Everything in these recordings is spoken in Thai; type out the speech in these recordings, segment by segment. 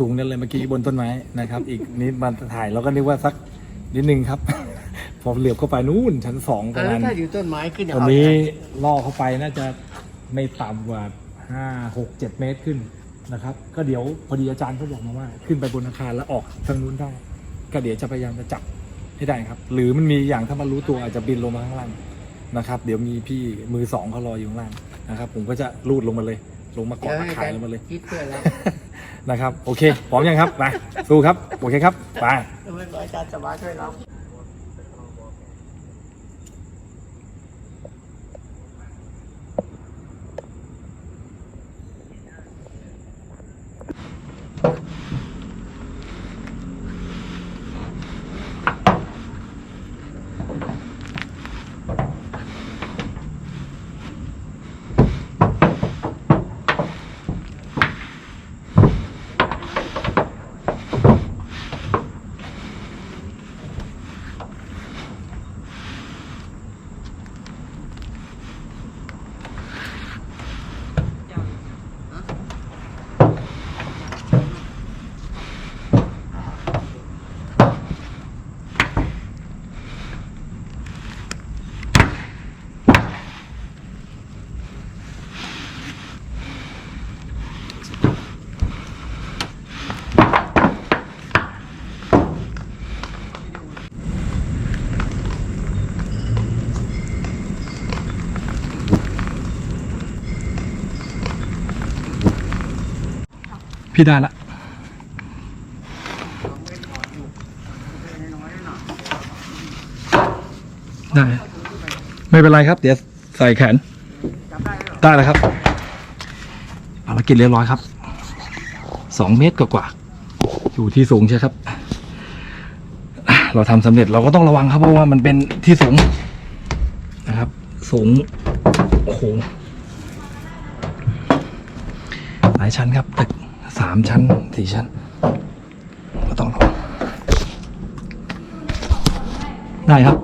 สูงๆนั่นเลยเมื่อกี้บนต้นไม้นะครับ อีกนิดมาถ่ายแล้วก็นึกว่าสักนิดนึงครับ พอเหลือบเข้าไปนู่นชั้นสองปแล้ระวมาณถ้าอยู่ต้นไม้ขึ้นตอนนี้ล่อเข้าไปน่าจะไม่ต่ำกว่าห้าหกเจ็ดเมตรขึ้นนะครับ ก็เดี๋ยวพอดีอาจารย์เขาบอกมาว่า ขึ้นไปบนอาคารแล้วออกทางนู้นได้ ก็เดี๋ยวจะพยายามจะจับให้ได้ครับ หรือมันมีอย่างถ้ามันรู้ตัวอาจจะบินลงมาข้างล่างนะครับ เดี๋ยวมีพี่มือสองเขารออยู่ข้างล่างนะครับ ผมก็จะลูดลงมาเลย ลงมาเดี๋เกาะยวตะให้ข่ายการลงมาเลย คิดเพื่อนแล้วนะครับ โอเคพร้อมยังครับไปสู้ครับ โอเคครับไปไม่ร้อยอาจารย์สบายช่วยเรา พี่ได้ละได้ ไม่เป็นไรครับ เดี๋ยวใส่แขน ได้แล้วครับภารกิจเรียบร้อยครับสองเมตรกว่าๆอยู่ที่สูงใช่ครับ เราทำสำเร็จเราก็ต้องระวังครับเพราะว่ามันเป็นที่สูงนะครับ สูงโอ้โหหลายชั้นครับตึก สามชั้นสี่ชั้น ก็ต้องระวังได้ครับ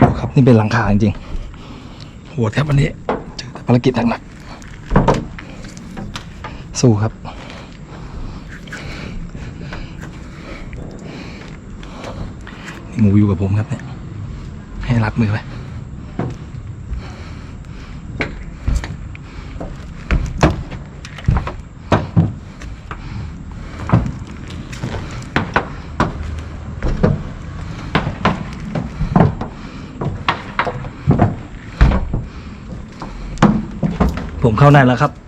ดูครับนี่เป็นหลังคาจริงๆโหแทบวันนี้เจอภารกิจหนักๆสู้ครับงูอยู่กับผมครับเนี่ย ให้รัดมือไปผมเข้าในแล้วครับ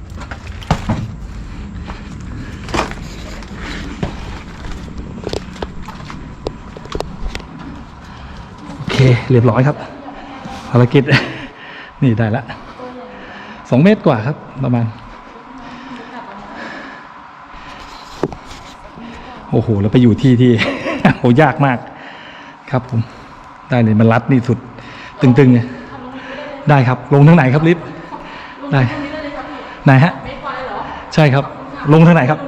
เคเรียบร้อยครับ ภารกิจ นี่ได้ละสองเมตรกว่าครับ ประมาณ โอ้โห แล้วไปอยู่ที่ที่ โหยากมาก ครับผม ได้เลยมันรัดนี่สุด ตึงๆเนี่ยได้ครับ ลงทางไหนครับลิฟต์ได้ไหนฮะใช่ครับ ลงทางไหนครับ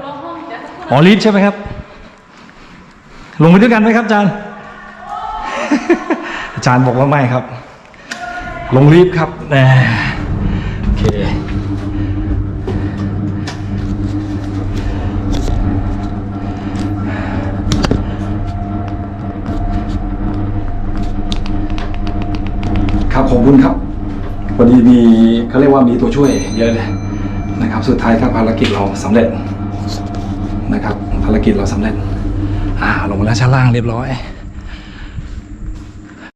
อ๋อลิฟต์ใช่ไหมครับ ลงไปด้วยกันไหมครับอาจารย์ จารย์บอกว่าไม่ครับ ลงรีบครับแหมโอเคครับขอบคุณครับพอดีมีเขาเรียกว่ามีตัวช่วยเยอะเลยนะครับ สุดท้ายครับภารกิจเราสำเร็จนะครับ ภารกิจเราสำเร็จ อ่าลงมาแล้วชั้นล่างเรียบร้อย